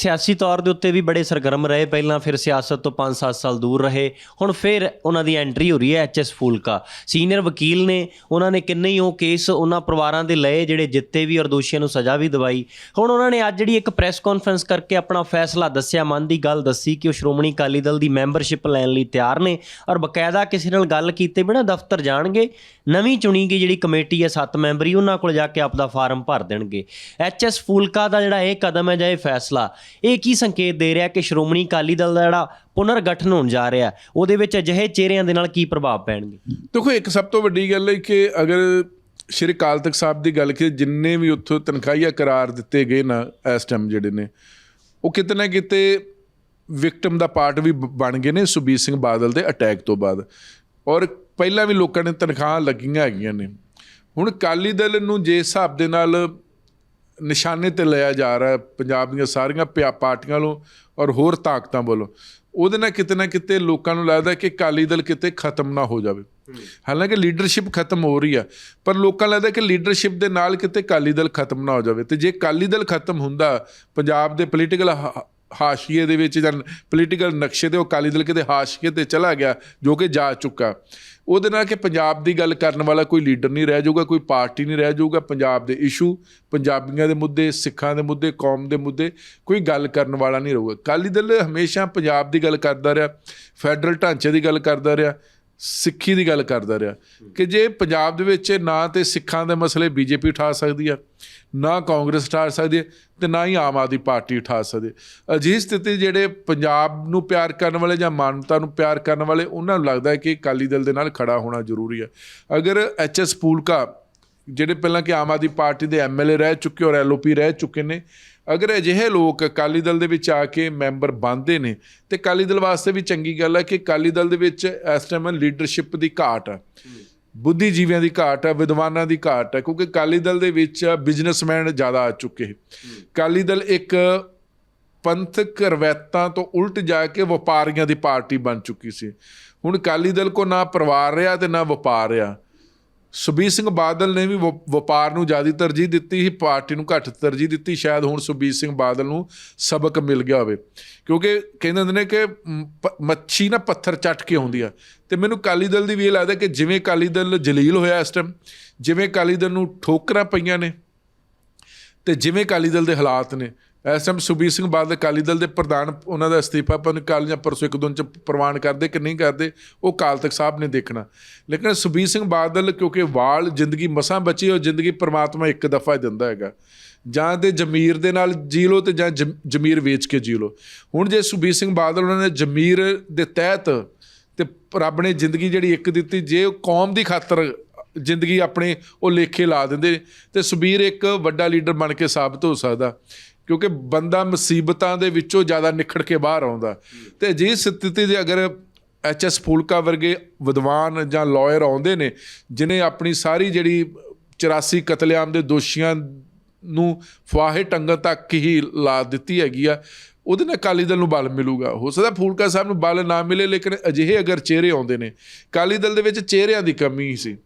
ਸਿਆਸੀ ਤੌਰ ਦੇ ਉੱਤੇ ਵੀ ਬੜੇ ਸਰਗਰਮ ਰਹੇ। ਪਹਿਲਾਂ ਫਿਰ ਸਿਆਸਤ ਤੋਂ 5-7 ਸਾਲ ਦੂਰ ਰਹੇ। ਹੁਣ ਫਿਰ ਉਹਨਾਂ ਦੀ ਐਂਟਰੀ ਹੋ ਰਹੀ ਹੈ ਐਚਐਸ ਫੂਲਕਾ। ਸੀਨੀਅਰ ਵਕੀਲ ਨੇ ਉਹਨਾਂ ਨੇ ਕਿੰਨੇ ਹੀ ਉਹ ਕੇਸ ਉਹਨਾਂ ਪਰਿਵਾਰਾਂ ਦੇ ਲਏ, ਜਿਹੜੇ ਜਿੱਤੇ ਵੀ ਔਰ ਦੋਸ਼ੀਆਂ ਨੂੰ ਸਜ਼ਾ ਵੀ ਦਵਾਈ। ਹੁਣ ਉਹਨਾਂ ਨੇ ਅੱਜ ਜਿਹੜੀ ਇੱਕ ਪ੍ਰੈਸ ਕਾਨਫਰੰਸ ਕਰਕੇ ਆਪਣਾ ਫੈਸਲਾ ਦੱਸਿਆ, ਮਨ ਦੀ ਗੱਲ ਦੱਸੀ ਕਿ ਉਹ ਸ਼੍ਰੋਮਣੀ ਅਕਾਲੀ ਦਲ ਦੀ ਮੈਂਬਰਸ਼ਿਪ ਲੈਣ ਲਈ ਤਿਆਰ ਨੇ ਔਰ ਬਕਾਇਦਾ ਕਿਸੇ ਨਾਲ ਗੱਲ ਕੀਤੇ ਬਿਨਾਂ ਦਫ਼ਤਰ ਜਾਣਗੇ। ਨਵੀਂ ਚੁਣੀ ਗਈ ਜਿਹੜੀ ਕਮੇਟੀ ਹੈ 7 ਮੈਂਬਰੀ, ਉਹਨਾਂ ਕੋਲ ਜਾ ਕੇ ਆਪਦਾ ਫਾਰਮ ਭਰ ਦੇਣਗੇ। ਐਚਐਸ ਫੂਲਕਾ ਦਾ ਜਿਹੜਾ ਇਹ ਕਦਮ ਹੈ ਜਾਂ ਇਹ ਫੈਸਲਾ ਇਹ ਕੀ ਸੰਕੇਤ ਦੇ ਰਿਹਾ ਕਿ ਸ਼੍ਰੋਮਣੀ ਅਕਾਲੀ ਦਲ ਦਾ ਜਿਹੜਾ ਪੁਨਰ ਗਠਨ ਹੋਣ ਜਾ ਰਿਹਾ, ਉਹਦੇ ਵਿੱਚ ਅਜਿਹੇ ਚਿਹਰਿਆਂ ਦੇ ਨਾਲ ਕੀ ਪ੍ਰਭਾਵ ਪੈਣਗੇ? ਦੇਖੋ, ਇੱਕ ਸਭ ਤੋਂ ਵੱਡੀ ਗੱਲ ਹੈ ਕਿ ਅਗਰ ਸ਼੍ਰੀ ਅਕਾਲ ਤਖਤ ਸਾਹਿਬ ਦੀ ਗੱਲ ਕਿ ਜਿੰਨੇ ਵੀ ਉੱਥੋਂ ਤਨਖਾਹੀਆ ਕਰਾਰ ਦਿੱਤੇ ਗਏ ਨਾ ਇਸ ਟਾਈਮ ਜਿਹੜੇ ਨੇ, ਉਹ ਕਿਤੇ ਨਾ ਕਿਤੇ ਵਿਕਟਮ ਦਾ ਪਾਰਟ ਵੀ ਬ- ਬਣ ਗਏ ਨੇ ਸੁਬੀਰ ਸਿੰਘ ਬਾਦਲ ਦੇ ਅਟੈਕ ਤੋਂ ਬਾਅਦ। ਔਰ ਪਹਿਲਾਂ ਵੀ ਲੋਕਾਂ ਨੇ ਤਨਖਾਹਾਂ ਲੱਗੀਆਂ ਹੈਗੀਆਂ ਨੇ। ਹੁਣ ਅਕਾਲੀ ਦਲ ਨੂੰ ਜੇ ਹਿਸਾਬ ਦੇ ਨਾਲ ਨਿਸ਼ਾਨੇ ਤੇ ਲਿਆ ਜਾ ਰਿਹਾ ਪੰਜਾਬ ਦੀਆਂ ਸਾਰੀਆਂ ਪਿਆ- ਪਾਰਟੀਆਂ ਵੱਲੋਂ ਔਰ ਹੋਰ ਤਾਕਤਾਂ ਵੱਲੋਂ। ਉਹਦੇ ਨਾਲ ਕਿਤੇ ਨਾ ਕਿਤੇ ਲੋਕਾਂ ਨੂੰ ਲੱਗਦਾ ਕਿ ਅਕਾਲੀ ਦਲ ਕਿਤੇ ਖਤਮ ਨਾ ਹੋ ਜਾਵੇ। ਹਾਲਾਂਕਿ ਲੀਡਰਸ਼ਿਪ ਖਤਮ ਹੋ ਰਹੀ ਆ ਪਰ ਲੋਕਾਂ ਨੂੰ ਲੱਗਦਾ ਕਿ ਲੀਡਰਸ਼ਿਪ ਦੇ ਨਾਲ ਕਿਤੇ ਅਕਾਲੀ ਦਲ ਖਤਮ ਨਾ ਹੋ ਜਾਵੇ। ਤੇ ਜੇ ਅਕਾਲੀ ਦਲ ਖਤਮ ਹੁੰਦਾ, ਪੰਜਾਬ ਦੇ ਪੋਲੀਟੀਕਲ ਹਾਸ਼ੀਏ ਦੇ ਵਿੱਚ ਜਾਂ ਪੋਲੀਟੀਕਲ ਨਕਸ਼ੇ ਤੇ ਉਹ ਅਕਾਲੀ ਦਲ ਕਿਤੇ ਹਾਸ਼ੀਏ ਤੇ ਚਲਾ ਗਿਆ, ਜੋ ਕਿ ਜਾ ਚੁੱਕਾ। ਉਹਦੇ ਨਾਲ ਕਿ ਪੰਜਾਬ ਦੀ ਗੱਲ ਕਰਨ ਵਾਲਾ ਕੋਈ ਲੀਡਰ ਨਹੀਂ ਰਹਿ ਜਾਊਗਾ, ਕੋਈ ਪਾਰਟੀ ਨਹੀਂ ਰਹਿ ਜਾਊਗਾ, ਪੰਜਾਬ ਦੇ ਇਸ਼ੂ, ਪੰਜਾਬੀਆਂ ਦੇ ਮੁੱਦੇ, ਸਿੱਖਾਂ ਦੇ ਮੁੱਦੇ, ਕੌਮ ਦੇ ਮੁੱਦੇ, ਕੋਈ ਗੱਲ ਕਰਨ ਵਾਲਾ ਨਹੀਂ ਰਹੂਗਾ। ਅਕਾਲੀ ਦਲ ਹਮੇਸ਼ਾ ਪੰਜਾਬ ਦੀ ਗੱਲ ਕਰਦਾ ਰਿਹਾ, ਫੈਡਰਲ ਢਾਂਚੇ ਦੀ ਗੱਲ ਕਰਦਾ ਰਿਹਾ ਸਿੱਖੀ ਦੀ ਗੱਲ ਕਰਦਾ ਰਿਹਾ ਕਿ ਜੇ ਪੰਜਾਬ ਦੇ ਵਿੱਚ ਨਾ ਤੇ ਸਿੱਖਾਂ ਦੇ ਮਸਲੇ ਬੀਜੇਪੀ ਉਠਾ ਸਕਦੀ ਆ, ਨਾ ਕਾਂਗਰਸ ਉਠਾ ਸਕਦੀ ਹੈ ਤੇ ਨਾ ਹੀ ਆਮ ਆਦਮੀ ਪਾਰਟੀ ਉਠਾ ਸਕਦੀ ਅਜਿਹੀ ਸਥਿਤੀ ਜਿਹੜੇ ਪੰਜਾਬ ਨੂੰ ਪਿਆਰ ਕਰਨ ਵਾਲੇ ਜਾਂ ਮਾਨਵਤਾ ਨੂੰ ਪਿਆਰ ਕਰਨ ਵਾਲੇ, ਉਹਨਾਂ ਨੂੰ ਲੱਗਦਾ ਹੈ ਕਿ ਅਕਾਲੀ ਦਲ ਦੇ ਨਾਲ ਖੜਾ ਹੋਣਾ ਜ਼ਰੂਰੀ ਹੈ ਅਗਰ ਐਚਐਸ ਪੂਲਕਾ, ਜਿਹੜੇ ਪਹਿਲਾਂ ਕਿ ਆਮ ਆਦਮੀ ਪਾਰਟੀ ਦੇ ਐਮਐਲਏ ਰਹਿ ਚੁੱਕੇ ਔਰ ਐਲਓਪੀ ਰਹਿ ਚੁੱਕੇ ਨੇ ਅਗਰ ਅਜਿਹੇ ਲੋਕ ਅਕਾਲੀ ਦਲ ਦੇ ਵਿੱਚ ਆ ਕੇ ਮੈਂਬਰ ਬਣਦੇ ਨੇ, ਤੇ ਅਕਾਲੀ ਦਲ ਵਾਸਤੇ ਵੀ ਚੰਗੀ ਗੱਲ ਹੈ ਕਿ ਅਕਾਲੀ ਦਲ ਦੇ ਵਿੱਚ ਇਸ ਟਾਈਮ ਲੀਡਰਸ਼ਿਪ ਦੀ ਘਾਟ ਹੈ ਬੁੱਧੀਜੀਵੀਆਂ ਦੀ ਘਾਟ ਹੈ ਵਿਦਵਾਨਾਂ ਦੀ ਘਾਟ ਹੈ ਕਿਉਂਕਿ ਅਕਾਲੀ ਦਲ ਦੇ ਵਿੱਚ ਬਿਜ਼ਨਸਮੈਨ ਜ਼ਿਆਦਾ ਆ ਚੁੱਕੇ ਅਕਾਲੀ ਦਲ ਇੱਕ ਪੰਥਕ ਰਵੈਤਾਂ ਤੋਂ ਉਲਟ ਜਾ ਕੇ ਵਪਾਰੀਆਂ ਦੀ ਪਾਰਟੀ ਬਣ ਚੁੱਕੀ ਸੀ। ਹੁਣ ਅਕਾਲੀ ਦਲ ਕੋ ਨਾ ਪਰਿਵਾਰ ਰਿਹਾ ਤੇ ਨਾ ਵਪਾਰ ਰਿਹਾ। ਸੁਬੀਰ ਸਿੰਘ ਬਾਦਲ ਨੇ ਵੀ ਵਪਾਰ ਨੂੰ ਜ਼ਿਆਦਾ ਤਰਜੀਹ ਦਿੱਤੀ ਸੀ ਪਾਰਟੀ ਨੂੰ ਘੱਟ ਤਰਜੀਹ ਦਿੱਤੀ ਸ਼ਾਇਦ ਹੁਣ ਸੁਬੀਰ ਸਿੰਘ ਬਾਦਲ ਨੂੰ ਸਬਕ ਮਿਲ ਗਿਆ ਹੋਵੇ। ਕਿਉਂਕਿ ਕਹਿੰਦੇ ਹੁੰਦੇ ਨੇ ਕਿ ਮ, ਮੱਛੀ ਨਾ ਪੱਥਰ ਚੱਟ ਕੇ ਆਉਂਦੀ ਆ। ਤੇ ਮੈਨੂੰ ਅਕਾਲੀ ਦਲ ਦੀ ਵੀ ਇਹ ਲੱਗਦਾ ਕਿ ਜਿਵੇਂ ਅਕਾਲੀ ਦਲ ਜਲੀਲ ਹੋਇਆ ਇਸ ਟਾਈਮ ਜਿਵੇਂ ਅਕਾਲੀ ਦਲ ਨੂੰ ਠੋਕਰਾਂ ਪਈਆਂ ਨੇ ਤੇ ਜਿਵੇਂ ਅਕਾਲੀ ਦਲ ਦੇ ਹਾਲਾਤ ਨੇ ਇਸ ਐਮ ਸੁਬੀਰ ਸਿੰਘ ਬਾਦਲ ਅਕਾਲੀ ਦਲ ਦੇ ਪ੍ਰਧਾਨ, ਉਹਨਾਂ ਦਾ ਅਸਤੀਫਾ ਪਨ ਕੱਲ ਜਾਂ ਪਰਸੋਂ ਇੱਕ ਦਿਨ ਚ ਪ੍ਰਵਾਨ ਕਰਦੇ ਕਿ ਨਹੀਂ ਕਰਦੇ, ਉਹ ਕਾਲ ਤਖਤ ਸਾਹਿਬ ਨੇ ਦੇਖਣਾ। ਲੇਕਿਨ ਸੁਬੀਰ ਸਿੰਘ ਬਾਦਲ ਕਿਉਂਕਿ ਵਾਲ, ਜ਼ਿੰਦਗੀ ਮਸਾਂ ਬਚੀ ਉਹ ਜ਼ਿੰਦਗੀ ਪ੍ਰਮਾਤਮਾ ਇੱਕ ਦਫਾ ਦਿੰਦਾ ਹੈਗਾ। ਜਾਂ ਤੇ ਜ਼ਮੀਰ ਦੇ ਨਾਲ ਜੀ ਲੋ ਤੇ ਜਾਂ ਜ਼ਮੀਰ ਵੇਚ ਕੇ ਜੀ ਲੋ ਹੁਣ ਜੇ ਸੁਬੀਰ ਸਿੰਘ ਬਾਦਲ ਉਹਨਾਂ ਨੇ ਜ਼ਮੀਰ ਦੇ ਤਹਿਤ ਤੇ ਰੱਬ ਨੇ ਜ਼ਿੰਦਗੀ ਜਿਹੜੀ ਇੱਕ ਦਿੱਤੀ, ਜੇ ਉਹ ਕੌਮ ਦੀ ਖਾਤਰ ਜ਼ਿੰਦਗੀ ਆਪਣੇ ਉਹ ਲੇਖੇ ਲਾ ਦਿੰਦੇ, ਤੇ ਸੁਬੀਰ ਇੱਕ ਵੱਡਾ ਲੀਡਰ ਬਣ ਕੇ ਸਾਬਤ ਹੋ ਸਕਦਾ। ਕਿਉਂਕਿ ਬੰਦਾ ਮੁਸੀਬਤਾਂ ਦੇ ਵਿੱਚੋਂ ਜ਼ਿਆਦਾ ਨਿਖੜ ਕੇ ਬਾਹਰ ਆਉਂਦਾ। ਤੇ ਜੇ ਸਥਿਤੀ ਦੇ ਅਗਰ ਐਚ ਐਸ ਫੂਲਕਾ ਵਰਗੇ ਵਿਦਵਾਨ ਜਾਂ ਲਾਇਰ ਆਉਂਦੇ ਨੇ, ਜਿਨੇ ਆਪਣੀ ਸਾਰੀ ਜਿਹੜੀ 84 ਕਤਲੇਆਮ ਦੇ ਦੋਸ਼ੀਆਂ ਨੂੰ ਫਾਹੇ ਟੰਗਣ ਤੱਕ ਹੀ ਲਾ ਦਿੱਤੀ ਹੈਗੀ ਆ, ਉਹਦੇ ਨਾਲ ਅਕਾਲੀ ਦਲ ਨੂੰ ਬਲ ਮਿਲੂਗਾ। ਹੋ ਸਕਦਾ ਫੂਲਕਾ ਸਾਹਿਬ ਨੂੰ ਬਲ ਨਾ ਮਿਲੇ, ਲੇਕਿਨ ਅਜਿਹੇ ਅਗਰ ਚਿਹਰੇ ਆਉਂਦੇ ਨੇ, ਅਕਾਲੀ ਦਲ ਦੇ ਵਿੱਚ ਚਿਹਰਿਆਂ ਦੀ ਕਮੀ ਸੀ।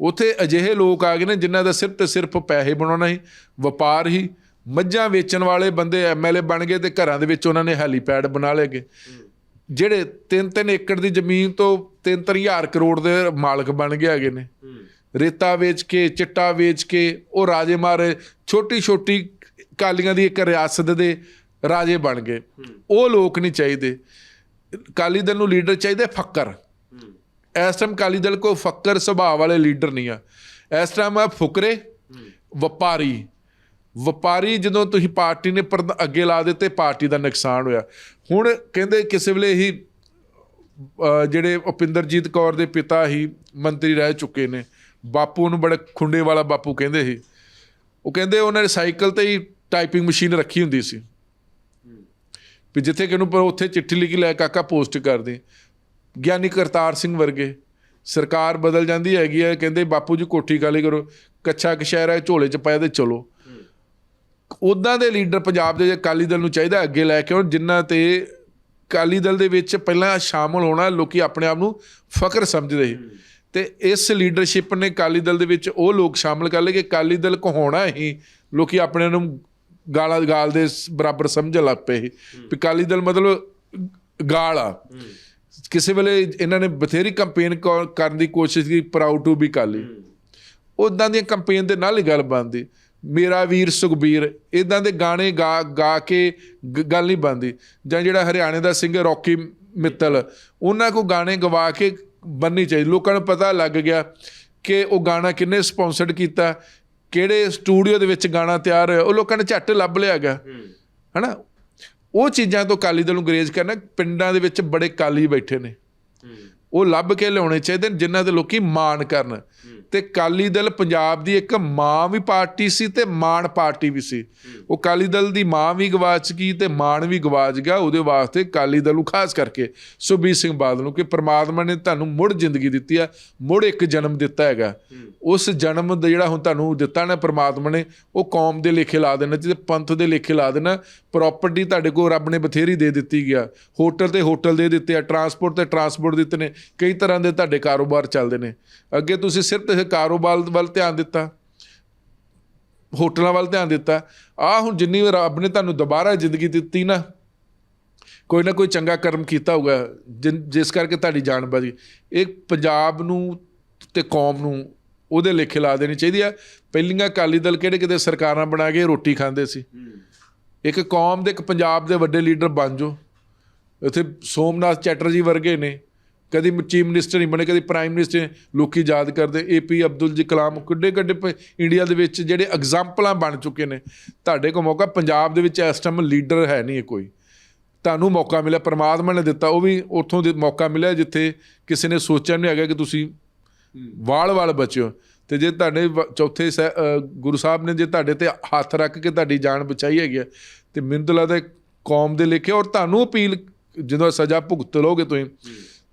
ਉੱਥੇ ਅਜਿਹੇ ਲੋਕ ਆ ਗਏ ਨੇ ਜਿਨ੍ਹਾਂ ਦਾ ਸਿਰਫ ਤੇ ਸਿਰਫ ਪੈਸੇ ਬਣਾਉਣਾ ਹੀ, ਵਪਾਰ ਹੀ ਮੱਝਾਂ ਵੇਚਣ ਵਾਲੇ ਬੰਦੇ ਐਮਐਲਏ ਬਣ ਗਏ ਤੇ ਘਰਾਂ ਦੇ ਵਿੱਚ ਉਹਨਾਂ ਨੇ ਹੈਲੀਪੈਡ ਬਣਾ ਲਏਗੇ ਜਿਹੜੇ 3-3 ਏਕੜ ਦੀ ਜ਼ਮੀਨ ਤੋਂ 3-3000 ਕਰੋੜ ਦੇ ਮਾਲਕ ਬਣ ਗਏ ਹੈਗੇ ਨੇ। ਰੇਤਾ ਵੇਚ ਕੇ ਚਿੱਟਾ ਵੇਚ ਕੇ ਉਹ ਰਾਜੇ ਮਾਰੇ ਛੋਟੀ ਛੋਟੀ ਕਾਲੀਆਂ ਦੀ ਇੱਕ ਰਿਆਸਤ ਦੇ ਰਾਜੇ ਬਣ ਗਏ। ਉਹ ਲੋਕ ਨਹੀਂ ਚਾਹੀਦੇ। ਕਾਲੀ ਦਲ ਨੂੰ ਲੀਡਰ ਚਾਹੀਦੇ ਫੱਕਰ। ਇਸ ਟਾਈਮ ਕਾਲੀ ਦਲ ਕੋ ਫੱਕਰ ਸੁਭਾਅ ਵਾਲੇ ਲੀਡਰ ਨਹੀਂ ਆ। ਇਸ ਟਾਈਮ ਆ ਫੁਕਰੇ ਵਪਾਰੀ। ਵਪਾਰੀ ਜਦੋਂ ਤੁਸੀਂ ਪਾਰਟੀ ਨੇ ਪਰਦ ਅੱਗੇ ਲਾ ਦਿੱਤੇ, ਪਾਰਟੀ ਦਾ ਨੁਕਸਾਨ ਹੋਇਆ। ਹੁਣ ਕਹਿੰਦੇ ਕਿਸੇ ਵੇਲੇ ਹੀ ਜਿਹੜੇ ਉਪਿੰਦਰਜੀਤ ਕੌਰ ਦੇ ਪਿਤਾ ਹੀ ਮੰਤਰੀ ਰਹਿ ਚੁੱਕੇ ਨੇ। ਬਾਪੂ ਨੂੰ ਬੜਾ ਖੁੰਡੇ ਵਾਲਾ ਬਾਪੂ ਕਹਿੰਦੇ ਸੀ। ਉਹ ਕਹਿੰਦੇ ਉਹਨਾਂ ਨੇ ਸਾਈਕਲ ਤੇ ਹੀ ਟਾਈਪਿੰਗ ਮਸ਼ੀਨ ਰੱਖੀ ਹੁੰਦੀ ਸੀ। ਵੀ ਜਿੱਥੇ ਕਿਨੂੰ ਪਰ ਉੱਥੇ ਚਿੱਠੀ ਲਿਖੀ, ਲੈ ਕਾਕਾ ਪੋਸਟ ਕਰਦੇ ਗਿਆਨੀ ਕਰਤਾਰ ਸਿੰਘ ਵਰਗੇ। ਸਰਕਾਰ ਬਦਲ ਜਾਂਦੀ ਹੈਗੀ ਹੈ, ਕਹਿੰਦੇ ਬਾਪੂ ਜੀ ਕੋਠੀ ਕਾਲੀ ਕਰੋ। ਕੱਚਾ ਕਸ਼ਹਿਰਾ ਝੋਲੇ ਚ ਪਾਇਆ ਤੇ ਚਲੋ। ਉਦਾਂ ਦੇ ਲੀਡਰ ਪੰਜਾਬ ਦੇ ਅਕਾਲੀ ਦਲ ਨੂੰ ਚਾਹੀਦਾ ਅੱਗੇ ਲੈ ਕੇ ਆਉਣ ਜਿਨ੍ਹਾਂ ਤੇ ਅਕਾਲੀ ਦਲ ਦੇ ਵਿੱਚ ਪਹਿਲਾਂ ਸ਼ਾਮਲ ਹੋਣਾ ਲੋਕੀ ਆਪਣੇ ਆਪ ਨੂੰ ਫਖਰ ਸਮਝਦੇ ਸੀ। ਤੇ ਇਸ ਲੀਡਰਸ਼ਿਪ ਨੇ ਅਕਾਲੀ ਦਲ ਦੇ ਵਿੱਚ ਉਹ ਲੋਕ ਸ਼ਾਮਲ ਕਰ ਲਏ ਕਿ ਅਕਾਲੀ ਦਲ ਕਹਾਉਣਾ ਹੀ ਲੋਕੀ ਆਪਣੇ ਨੂੰ ਗਾਲਾਂ ਗਾਲ ਦੇ ਬਰਾਬਰ ਸਮਝਣ ਲੱਗ ਪਏ ਸੀ। ਵੀ ਅਕਾਲੀ ਦਲ ਮਤਲਬ ਗਾਲ ਆ। ਕਿਸੇ ਵੇਲੇ ਇਹਨਾਂ ਨੇ ਬਥੇਰੀ ਕੰਪੇਨ ਕਰਨ ਦੀ ਕੋਸ਼ਿਸ਼ ਕੀਤੀ ਪ੍ਰਾਊਡ ਟੂ ਬੀ ਕਾਲੀ ਉਦਾਂ ਦੀਆਂ ਕੰਪੇਨ ਦੇ ਨਾਲ ਹੀ ਗੱਲ ਬਣਦੀ। ਮੇਰਾ ਵੀਰ ਸੁਖਬੀਰ ਇਦਾਂ ਦੇ ਗਾਣੇ ਗਾ ਗਾ ਕੇ ਗੱਲ ਨਹੀਂ ਬਣਦੀ। ਜਾਂ ਜਿਹੜਾ ਹਰਿਆਣੇ ਦਾ ਸਿੰਗਰ ਰੌਕੀ ਮਿੱਤਲ ਉਹਨਾਂ ਕੋ ਗਾਣੇ ਗਵਾ ਕੇ ਬੰਨੀ ਚਾਹੀਦੀ। ਲੋਕਾਂ ਨੂੰ ਪਤਾ ਲੱਗ ਗਿਆ ਕਿ ਉਹ ਗਾਣਾ ਕਿੰਨੇ ਸਪਾਂਸਰਡ ਕੀਤਾ ਕਿਹੜੇ ਸਟੂਡੀਓ ਦੇ ਵਿੱਚ ਗਾਣਾ ਤਿਆਰ ਹੋਇਆ ਉਹ ਲੋਕਾਂ ਨੇ ਝੱਟ ਲੱਭ ਲਿਆ ਗਾ ਹਨਾ? ਉਹ ਚੀਜ਼ਾਂ ਤੋਂ ਕਾਲੀ ਦਲ ਨੂੰ ਗਰੇਜ ਕਰਨਾ ਪਿੰਡਾਂ ਦੇ ਵਿੱਚ ਬੜੇ ਕਾਲੀ ਬੈਠੇ ਨੇ। ਉਹ ਲੱਭ ਕੇ ਲਿਆਉਣੇ ਚਾਹੀਦੇ ਨੇ ਜਿਨ੍ਹਾਂ ਦੇ ਲੋਕੀ ਮਾਣ ਕਰਨ। ਤੇ ਕਾਲੀ ਦਲ ਪੰਜਾਬ ਦੀ ਇੱਕ ਮਾਂ ਵੀ ਪਾਰਟੀ ਸੀ ਤੇ ਮਾਣ ਪਾਰਟੀ ਵੀ ਸੀ। ਉਹ ਕਾਲੀ ਦਲ ਦੀ ਮਾਂ ਵੀ ਗਵਾਚ ਗਈ ਤੇ ਮਾਣ ਵੀ ਗਵਾਚ ਗਿਆ, ਉਹਦੇ ਵਾਸਤੇ ਕਾਲੀ ਦਲ ਨੂੰ ਖਾਸ ਕਰਕੇ ਸੁਖਬੀਰ ਸਿੰਘ ਬਾਦਲ ਨੂੰ ਕਿ ਪ੍ਰਮਾਤਮਾ ਨੇ ਤੁਹਾਨੂੰ ਮੁੜ ਜ਼ਿੰਦਗੀ ਦਿੱਤੀ ਆ ਮੁੜ ਇੱਕ ਜਨਮ ਦਿੱਤਾ ਹੈਗਾ। ਉਸ ਜਨਮ ਦਾ ਜਿਹੜਾ ਹੁਣ ਤੁਹਾਨੂੰ ਦਿੱਤਾ ਨਾ ਪ੍ਰਮਾਤਮਾ ਨੇ, ਉਹ ਕੌਮ ਦੇ ਲੇਖੇ ਲਾ ਦੇਣਾ, ਜਿਹਦੇ ਪੰਥ ਦੇ ਲੇਖੇ ਲਾ ਦੇਣਾ ਪ੍ਰਾਪਰਟੀ ਤੁਹਾਡੇ ਕੋਲ ਰੱਬ ਨੇ ਬਥੇਰੀ ਦੇ ਦਿੱਤੀ ਗਿਆ। ਹੋਟਲ ਤੇ ਹੋਟਲ ਦੇ ਦਿੱਤੇ ਆ ਟਰਾਂਸਪੋਰਟ ਤੇ ਟਰਾਂਸਪੋਰਟ ਦਿੱਤੇ ਨੇ, ਕਈ ਤਰ੍ਹਾਂ ਦੇ ਤੁਹਾਡੇ ਕਾਰੋਬਾਰ ਚੱਲਦੇ ਨੇ। ਅੱਗੇ ਤੁਸੀਂ ਸਿਰਫ ਤੇ ਕਾਰੋਬਾਰ ਵੱਲ ਧਿਆਨ ਦਿੱਤਾ ਹੋਟਲਾਂ ਵੱਲ ਧਿਆਨ ਦਿੱਤਾ ਆ ਹੁਣ ਜਿੰਨੀ ਰੱਬ ਨੇ ਤੁਹਾਨੂੰ ਦੁਬਾਰਾ ਜ਼ਿੰਦਗੀ ਦਿੱਤੀ ਨਾ ਕੋਈ ਨਾ ਕੋਈ ਚੰਗਾ ਕਰਮ ਕੀਤਾ ਹੋਊਗਾ ਜਿਸ ਕਰਕੇ ਤੁਹਾਡੀ ਜਾਨ ਬਚ ਗਈ। ਇਹ ਪੰਜਾਬ ਨੂੰ ਤੇ ਕੌਮ ਨੂੰ ਉਹਦੇ ਲੇਖੇ ਲਾ ਦੇਣੀ ਚਾਹੀਦੀ ਆ। ਪਹਿਲੀਆਂ ਅਕਾਲੀ ਦਲ ਕਿਹੜੇ ਕਿਤੇ ਸਰਕਾਰਾਂ ਬਣਾ ਕੇ ਰੋਟੀ ਖਾਂਦੇ ਸੀ? ਇੱਕ ਕੌਮ ਦੇ ਇੱਕ ਪੰਜਾਬ ਦੇ ਵੱਡੇ ਲੀਡਰ ਬਣ ਜਾਓ। ਇੱਥੇ ਸੋਮਨਾਥ ਚੈਟਰਜੀ ਵਰਗੇ ਨੇ। ਕਦੀ ਚੀਫ ਮਿਨਿਸਟਰ ਨਹੀਂ ਬਣੇ ਕਦੀ ਪ੍ਰਾਈਮ ਮਿਨਿਸਟਰ ਨਹੀਂ। ਲੋਕੀ ਯਾਦ ਕਰਦੇ ਏਪੀ ਅਬਦੁਲ ਜੀ ਕਲਾਮ ਕਿੱਡੇ ਕਿੱਡੇ ਪ- ਇੰਡੀਆ ਦੇ ਵਿੱਚ ਜਿਹੜੇ ਐਗਜ਼ਾਮਪਲਾਂ ਬਣ ਚੁੱਕੇ ਨੇ। ਤੁਹਾਡੇ ਕੋਲ ਮੌਕਾ ਪੰਜਾਬ ਦੇ ਵਿੱਚ ਇਸ ਟਾਈਮ ਲੀਡਰ ਹੈ ਨਹੀਂ ਕੋਈ। ਤੁਹਾਨੂੰ ਮੌਕਾ ਮਿਲਿਆ ਪ੍ਰਮਾਤਮਾ ਨੇ ਦਿੱਤਾ ਉਹ ਵੀ ਉੱਥੋਂ ਦੇ ਮੌਕਾ ਮਿਲਿਆ ਜਿੱਥੇ ਕਿਸੇ ਨੇ ਸੋਚਿਆ ਨਹੀਂ ਹੈਗਾ ਕਿ ਤੁਸੀਂ ਵਾਲ-ਵਾਲ ਬਚਿਓ। ਤੇ ਜੇ ਤੁਹਾਡੇ ਵ- ਚੌਥੇ ਸਹਿ- ਗੁਰੂ ਸਾਹਿਬ ਨੇ ਜੇ ਤੁਹਾਡੇ ਤੇ ਹੱਥ ਰੱਖ ਕੇ ਤੁਹਾਡੀ ਜਾਨ ਬਚਾਈ ਹੈਗੀ ਆ, ਤੇ ਮੈਨੂੰ ਲੱਗਦਾ ਕੌਮ ਦੇ ਲੇਖੇ ਔਰ ਤੁਹਾਨੂੰ ਅਪੀਲ ਜਦੋਂ ਸਜ਼ਾ ਭੁਗਤ ਲੋਗੇ ਤੁਸੀਂ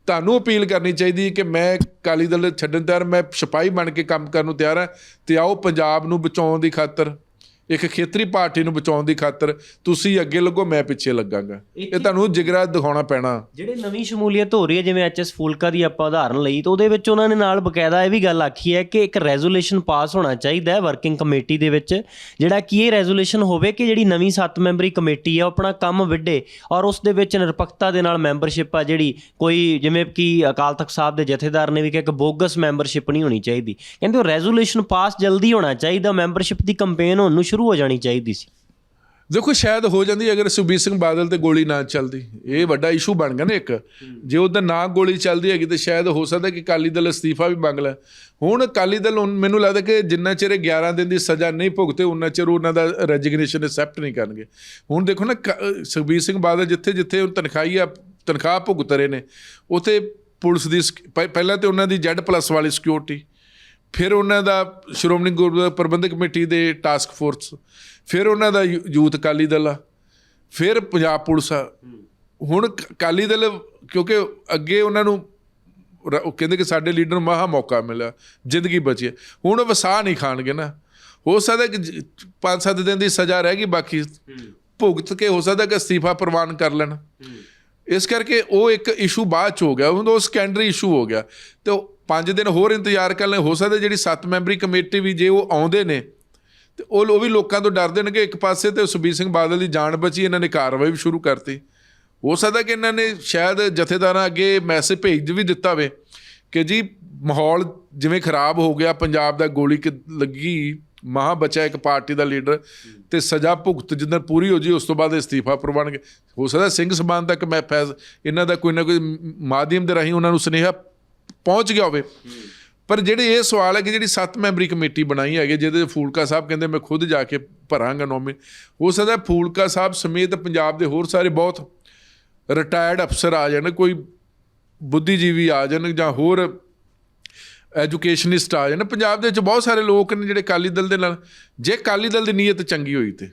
ਤੁਹਾਨੂੰ ਅਪੀਲ ਕਰਨੀ ਚਾਹੀਦੀ ਹੈ ਕਿ ਮੈਂ ਅਕਾਲੀ ਦਲ ਛੱਡਣ ਨੂੰ ਤਿਆਰ, ਮੈਂ ਸਿਪਾਹੀ ਬਣ ਕੇ ਕੰਮ ਕਰਨ ਨੂੰ ਤਿਆਰ ਹਾਂ ਤੇ ਆਓ ਪੰਜਾਬ ਨੂੰ ਬਚਾਉਣ ਦੀ ਖਾਤਰ ਇੱਕ ਖੇਤਰੀ ਪਾਰਟੀ ਨੂੰ ਬਚਾਉਣ ਦੀ ਖਾਤਰ ਤੁਸੀਂ ਅੱਗੇ ਲੱਗੋ ਮੈਂ ਪਿੱਛੇ ਲੱਗਾਂਗਾ। ਇਹ ਤੁਹਾਨੂੰ ਜਿਗਰਾ ਦਿਖਾਉਣਾ ਪੈਣਾ। ਜਿਹੜੇ ਨਵੀਂ ਸ਼ਮੂਲੀਅਤ ਹੋ ਰਹੀ ਹੈ ਜਿਵੇਂ ਐਚਐਸ ਫੂਲਕਾ ਦੀ ਆਪਾਂ ਉਦਾਹਰਨ ਲਈ ਤਾਂ ਉਹਦੇ ਵਿੱਚ ਉਹਨਾਂ ਨੇ ਨਾਲ ਬਕਾਇਦਾ ਇਹ ਵੀ ਗੱਲ ਆਖੀ ਹੈ ਕਿ ਇੱਕ ਰੈਜ਼ੋਲੂਸ਼ਨ ਪਾਸ ਹੋਣਾ ਚਾਹੀਦਾ ਹੈ ਵਰਕਿੰਗ ਕਮੇਟੀ ਦੇ ਵਿੱਚ ਜਿਹੜਾ ਕਿ ਇਹ ਰੈਜ਼ੋਲੂਸ਼ਨ ਹੋਵੇ ਕਿ ਜਿਹੜੀ ਨਵੀਂ 7 ਮੈਂਬਰੀ ਕਮੇਟੀ ਹੈ ਉਹ ਆਪਣਾ ਕੰਮ ਵਿੱਢੇ ਔਰ ਉਸ ਦੇ ਵਿੱਚ ਨਿਰਪੱਖਤਾ ਦੇ ਨਾਲ ਮੈਂਬਰਸ਼ਿਪ ਆ ਜਿਹੜੀ ਕੋਈ ਜਿਵੇਂ ਕਿ ਅਕਾਲ ਤਖਤ ਸਾਹਿਬ ਦੇ ਜਥੇਦਾਰ ਨੇ ਵੀ ਕਿਹਾ ਕਿ ਬੋਗਸ ਮੈਂਬਰਸ਼ਿਪ ਨਹੀਂ ਹੋਣੀ ਚਾਹੀਦੀ। ਕਹਿੰਦੇ ਉਹ ਰੈਜ਼ੋਲੂਸ਼ਨ ਪਾਸ ਜਲਦੀ ਹੋਣਾ ਚਾਹੀਦਾ ਮੈਂਬਰਸ਼ਿਪ ਦੀ ਕੰਪੇਨ ਹੋਣ ਨੂੰ ਸ਼ੁਰੂ ਹੋ ਜਾਣੀ ਚਾਹੀਦੀ ਸੀ। ਦੇਖੋ, ਸ਼ਾਇਦ ਹੋ ਜਾਂਦੀ ਅਗਰ ਸੁਖਬੀਰ ਸਿੰਘ ਬਾਦਲ ਤੇ ਗੋਲੀ ਨਾ ਚੱਲਦੀ। ਇਹ ਵੱਡਾ ਇਸ਼ੂ ਬਣ ਗਿਆ ਨਾ ਇੱਕ। ਜੇ ਉਹਦਾ ਨਾ ਗੋਲੀ ਚੱਲਦੀ ਹੈਗੀ ਤੇ ਸ਼ਾਇਦ ਹੋ ਸਕਦਾ ਕਿ ਅਕਾਲੀ ਦਲ ਅਸਤੀਫਾ ਵੀ ਮੰਗ ਲੈ। ਹੁਣ ਅਕਾਲੀ ਦਲ ਹੁਣ ਮੈਨੂੰ ਲੱਗਦਾ ਕਿ ਜਿੰਨਾ ਚਿਰ ਇਹ 11 ਦਿਨ ਦੀ ਸਜ਼ਾ ਨਹੀਂ ਭੁਗਤੇ ਉਹਨਾਂ ਚਿਰ ਉਹਨਾਂ ਦਾ ਰੈਜ਼ਿਗਨੇਸ਼ਨ ਐਕਸੈਪਟ ਨਹੀਂ ਕਰਨਗੇ। ਹੁਣ ਦੇਖੋ ਨਾ, ਕ- ਸੁਖਬੀਰ ਸਿੰਘ ਬਾਦਲ ਜਿੱਥੇ ਜਿੱਥੇ ਉਹ ਤਨਖਾਹੀ ਆ, ਤਨਖਾਹ ਭੁਗਤ ਰਹੇ ਨੇ, ਉਥੇ ਪੁਲਿਸ ਦੀ ਸਕ- ਪਹਿਲਾਂ ਤੇ ਉਹਨਾਂ ਦੀ ਜ਼ੈਡ ਪਲੱਸ ਵਾਲੀ ਸਿਕਿਉਰਿਟੀ ਫਿਰ ਉਹਨਾਂ ਦਾ ਸ਼੍ਰੋਮਣੀ ਗੁਰਦੁਆਰਾ ਪ੍ਰਬੰਧਕ ਕਮੇਟੀ ਦੇ ਟਾਸਕ ਫੋਰਸ ਫਿਰ ਉਹਨਾਂ ਦਾ ਯੂ- ਯੂਥ ਅਕਾਲੀ ਦਲ ਆ, ਫਿਰ ਪੰਜਾਬ ਪੁਲਿਸ ਆ। ਹੁਣ ਅਕਾਲੀ ਦਲ ਕਿਉਂਕਿ ਅੱਗੇ ਉਹਨਾਂ ਨੂੰ ਰ- ਉਹ ਕਹਿੰਦੇ ਕਿ ਸਾਡੇ ਲੀਡਰ ਨੂੰ ਮਹਾ ਮੌਕਾ ਮਿਲਿਆ, ਜ਼ਿੰਦਗੀ ਬਚੀ ਹੈ। ਹੁਣ ਉਹ ਵਸਾ ਨਹੀਂ ਖਾਣਗੇ ਨਾ। ਹੋ ਸਕਦਾ ਕਿ 5-7 ਦਿਨ ਦੀ ਸਜ਼ਾ ਰਹਿ ਗਈ, ਬਾਕੀ ਭੁਗਤ ਕੇ ਹੋ ਸਕਦਾ ਕਿ ਅਸਤੀਫਾ ਪ੍ਰਵਾਨ ਕਰ ਲੈਣ। ਇਸ ਕਰਕੇ ਉਹ ਇੱਕ ਇਸ਼ੂ ਬਾਅਦ ਚ ਹੋ ਗਿਆ ਉਹ ਸੈਕੰਡਰੀ ਇਸ਼ੂ ਹੋ ਗਿਆ। ਤੇ ਉਹ 5 ਦਿਨ ਹੋਰ ਇੰਤਜ਼ਾਰ ਕਰ ਲੈ ਹੋ ਸਕਦਾ ਜਿਹੜੀ 7 ਮੈਂਬਰੀ ਕਮੇਟੀ ਵੀ ਜੇ ਉਹ ਆਉਂਦੇ ਨੇ, ਤੇ ਉਹ ਉਹ ਵੀ ਲੋਕਾਂ ਤੋਂ ਡਰਦੇ ਨੇ ਕਿ ਇੱਕ ਪਾਸੇ ਤੇ ਸੁਖਬੀਰ ਸਿੰਘ ਬਾਦਲ ਦੀ ਜਾਨ ਬਚੀ, ਇਹਨਾਂ ਨੇ ਕਾਰਵਾਈ ਵੀ ਸ਼ੁਰੂ ਕਰਤੀ। ਹੋ ਸਕਦਾ ਕਿ ਇਹਨਾਂ ਨੇ ਸ਼ਾਇਦ ਜਥੇਦਾਰਾਂ ਅੱਗੇ ਮੈਸੇਜ ਭੇਜ ਵੀ ਦਿੱਤਾ ਹੋਵੇ ਕਿ ਜੀ, ਮਾਹੌਲ ਜਿਵੇਂ ਖਰਾਬ ਹੋ ਗਿਆ, ਪੰਜਾਬ ਦਾ ਗੋਲੀ ਲੱਗੀ, ਮਹਾ ਬਚਾ ਇੱਕ ਪਾਰਟੀ ਦਾ ਲੀਡਰ ਤੇ ਸਜ਼ਾ ਭੁਗਤ ਜਿੱਦਾਂ ਪੂਰੀ ਹੋ ਜੀ ਉਸ ਤੋਂ ਬਾਅਦ ਇਸਤੀਫਾ ਪ੍ਰਵਾਨਗੇ। ਹੋ ਸਕਦਾ ਸਿੰਘ ਸਮਾਨ ਤੱਕ ਮੈਂ ਫੈਸ ਇਹਨਾਂ ਦਾ ਕੋਈ ਨਾ ਕੋਈ ਮਾਧਿਅਮ ਦੇ ਰਾਹੀਂ ਉਹਨਾਂ ਨੂੰ ਸੁਨੇਹਾ ਪਹੁੰਚ ਗਿਆ ਹੋਵੇ। ਪਰ ਜਿਹੜੇ ਇਹ ਸਵਾਲ ਹੈ ਕਿ ਜਿਹੜੀ 7 ਮੈਂਬਰੀ ਕਮੇਟੀ ਬਣਾਈ ਹੈਗੀ ਜਿਹਦੇ ਫੂਲਕਾ ਸਾਹਿਬ ਕਹਿੰਦੇ ਮੈਂ ਖੁਦ ਜਾ ਕੇ ਭਰਾਂਗਾ ਨੋਮੀ ਹੋ ਸਕਦਾ ਫੂਲਕਾ ਸਾਹਿਬ ਸਮੇਤ ਪੰਜਾਬ ਦੇ ਹੋਰ ਸਾਰੇ ਬਹੁਤ ਰਿਟਾਇਰਡ ਅਫਸਰ ਆ ਜਾਣ ਕੋਈ ਬੁੱਧੀਜੀਵੀ ਆ ਜਾਣ ਜਾਂ ਹੋਰ ਐਜੂਕੇਸ਼ਨਿਸਟ ਆ ਜਾਣ। ਪੰਜਾਬ ਦੇ ਵਿੱਚ ਬਹੁਤ ਸਾਰੇ ਲੋਕ ਨੇ ਜਿਹੜੇ ਅਕਾਲੀ ਦਲ ਦੇ ਨਾਲ ਜੇ ਅਕਾਲੀ ਦਲ ਦੀ ਨੀਅਤ ਚੰਗੀ ਹੋਈ ਤੇ।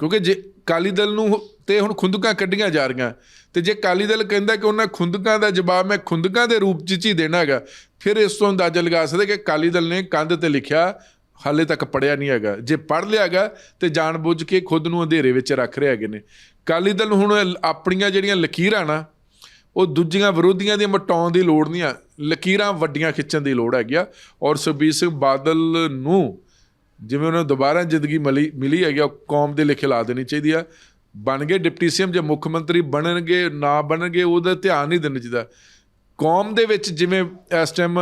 ਕਿਉਂਕਿ ਜੇ ਅਕਾਲੀ ਦਲ ਨੂੰ ਤੇ ਹੁਣ ਖੁੰਦਕਾਂ ਕੱਢੀਆਂ ਜਾ ਰਹੀਆਂ। ਤੇ ਜੇ ਅਕਾਲੀ ਦਲ ਕਹਿੰਦਾ ਕਿ ਉਹਨਾਂ ਖੁੰਦਕਾਂ ਦਾ ਜਵਾਬ ਮੈਂ ਖੁੰਦਕਾਂ ਦੇ ਰੂਪ 'ਚ ਹੀ ਦੇਣਾ ਹੈਗਾ, ਫਿਰ ਇਸ ਤੋਂ ਅੰਦਾਜ਼ਾ ਲਗਾ ਸਕਦੇ ਕਿ ਅਕਾਲੀ ਦਲ ਨੇ ਕੰਧ ਤੇ ਲਿਖਿਆ, ਹਾਲੇ ਤੱਕ ਪੜਿਆ ਨਹੀਂ ਹੈਗਾ। ਜੇ ਪੜ ਲਿਆ ਹੈਗਾ, ਤੇ ਜਾਣਬੁੱਝ ਕੇ ਖੁਦ ਨੂੰ ਅੰਧੇਰੇ ਵਿੱਚ ਰੱਖ ਰਹੇ ਹੈਗੇ ਨੇ। ਅਕਾਲੀ ਦਲ ਨੂੰ ਹੁਣ ਆਪਣੀਆਂ ਜਿਹੜੀਆਂ ਲਕੀਰਾਂ ਨਾ, ਉਹ ਦੂਜੀਆਂ ਵਿਰੋਧੀਆਂ ਦੀਆਂ ਮਟਾਉਣ ਦੀ ਲੋੜ ਨਹੀਂ ਆ। ਲਕੀਰਾਂ ਵੱਡੀਆਂ ਖਿੱਚਣ ਦੀ ਲੋੜ ਹੈਗੀ ਆ। ਔਰ ਸੁਖਬੀਰ ਸਿੰਘ ਬਾਦਲ ਨੂੰ ਜਿਵੇਂ ਉਹਨਾਂ ਨੂੰ ਦੁਬਾਰਾ ਜ਼ਿੰਦਗੀ ਮਿਲੀ ਮਿਲੀ ਹੈਗੀ ਆ, ਉਹ ਕੌਮ ਦੇ ਲਿਖੇ ਲਾ ਦੇਣੀ ਚਾਹੀਦੀ ਆ। ਬਣ ਗਏ ਡਿਪਟੀ ਸੀਐਮ ਜੇ ਮੁੱਖ ਮੰਤਰੀ ਬਣਨਗੇ ਨਾ ਬਣਨਗੇ ਉਹਦਾ ਧਿਆਨ ਨਹੀਂ ਦੇਣਾ ਚਾਹੀਦਾ। ਕੌਮ ਦੇ ਵਿੱਚ ਜਿਵੇਂ ਇਸ ਟਾਈਮ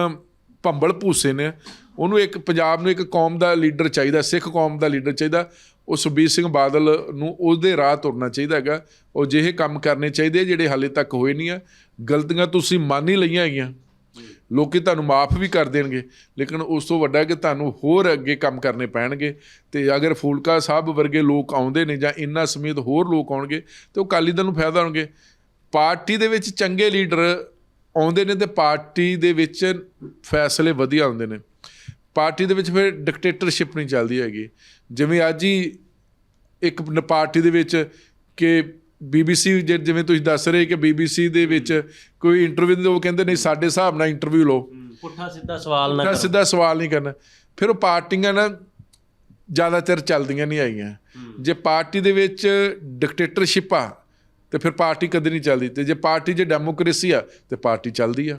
ਭੰਬਲ ਭੂਸੇ ਨੇ ਉਹਨੂੰ ਇੱਕ ਪੰਜਾਬ ਨੂੰ ਇੱਕ ਕੌਮ ਦਾ ਲੀਡਰ ਚਾਹੀਦਾ ਸਿੱਖ ਕੌਮ ਦਾ ਲੀਡਰ ਚਾਹੀਦਾ। ਉਹ ਸੁਖਬੀਰ ਸਿੰਘ ਬਾਦਲ ਨੂੰ ਉਹਦੇ ਰਾਹ ਤੁਰਨਾ ਚਾਹੀਦਾ ਹੈਗਾ। ਉਹ ਜਿਹੇ ਕੰਮ ਕਰਨੇ ਚਾਹੀਦੇ ਆ ਜਿਹੜੇ ਹਾਲੇ ਤੱਕ ਹੋਏ ਨਹੀਂ ਆ। ਗਲਤੀਆਂ ਤੁਸੀਂ ਮੰਨ ਹੀ ਲਈਆਂ ਹੈਗੀਆਂ। ਲੋਕੀ ਤੁਹਾਨੂੰ ਮਾਫ ਵੀ ਕਰ ਦੇਣਗੇ, ਲੇਕਿਨ ਉਸ ਤੋਂ ਵੱਡਾ ਕਿ ਤੁਹਾਨੂੰ ਹੋਰ ਅੱਗੇ ਕੰਮ ਕਰਨੇ ਪੈਣਗੇ। ਤੇ ਅਗਰ ਫੂਲਕਾ ਸਾਹਿਬ ਵਰਗੇ ਲੋਕ ਆਉਂਦੇ ਨੇ ਜਾਂ ਇੰਨਾ ਸਮੇਤ ਹੋਰ ਲੋਕ ਆਉਣਗੇ, ਤੇ ਉਹ ਅਕਾਲੀ ਦਲ ਨੂੰ ਫਾਇਦਾ ਹੋਣਗੇ। ਪਾਰਟੀ ਦੇ ਵਿੱਚ ਚੰਗੇ ਲੀਡਰ ਆਉਂਦੇ ਨੇ ਤੇ ਪਾਰਟੀ ਦੇ ਵਿੱਚ ਫੈਸਲੇ ਵਧੀਆ ਆਉਂਦੇ ਨੇ। ਪਾਰਟੀ ਦੇ ਵਿੱਚ ਫਿਰ ਡਿਕਟੇਟਰਸ਼ਿਪ ਨਹੀਂ ਚੱਲਦੀ ਹੈਗੀ। ਜਿਵੇਂ ਅੱਜ ਹੀ ਇੱਕ ਪਾਰਟੀ ਦੇ ਵਿੱਚ ਕਿ ਬੀਬੀਸੀ ਜਿਵੇਂ ਤੁਸੀਂ ਦੱਸ ਰਹੇ ਕਿ ਬੀਬੀਸੀ ਦੇ ਵਿੱਚ ਕੋਈ ਇੰਟਰਵਿਊ ਦਿੰਦੇ ਉਹ ਕਹਿੰਦੇ ਨਹੀਂ ਸਾਡੇ ਹਿਸਾਬ ਨਾਲ ਇੰਟਰਵਿਊ ਲਓ। ਪੁੱਠਾ ਸਿੱਧਾ ਸਵਾਲ ਨਾ ਕਰੋ। ਸਿੱਧਾ ਸਵਾਲ ਨਹੀਂ ਕਰਨਾ। ਫਿਰ ਉਹ ਪਾਰਟੀਆਂ ਨਾ ਜ਼ਿਆਦਾ ਚਿਰ ਚੱਲਦੀਆਂ ਨਹੀਂ ਆਈਆਂ। ਜੇ ਪਾਰਟੀ ਦੇ ਵਿੱਚ ਡਿਕਟੇਟਰਸ਼ਿਪ ਆ ਤੇ ਫਿਰ ਪਾਰਟੀ ਕਦੇ ਨਹੀਂ ਚੱਲਦੀ। ਤੇ ਜੇ ਪਾਰਟੀ 'ਚ ਡੈਮੋਕ੍ਰੇਸੀ ਆ ਤੇ ਪਾਰਟੀ ਚੱਲਦੀ ਆ।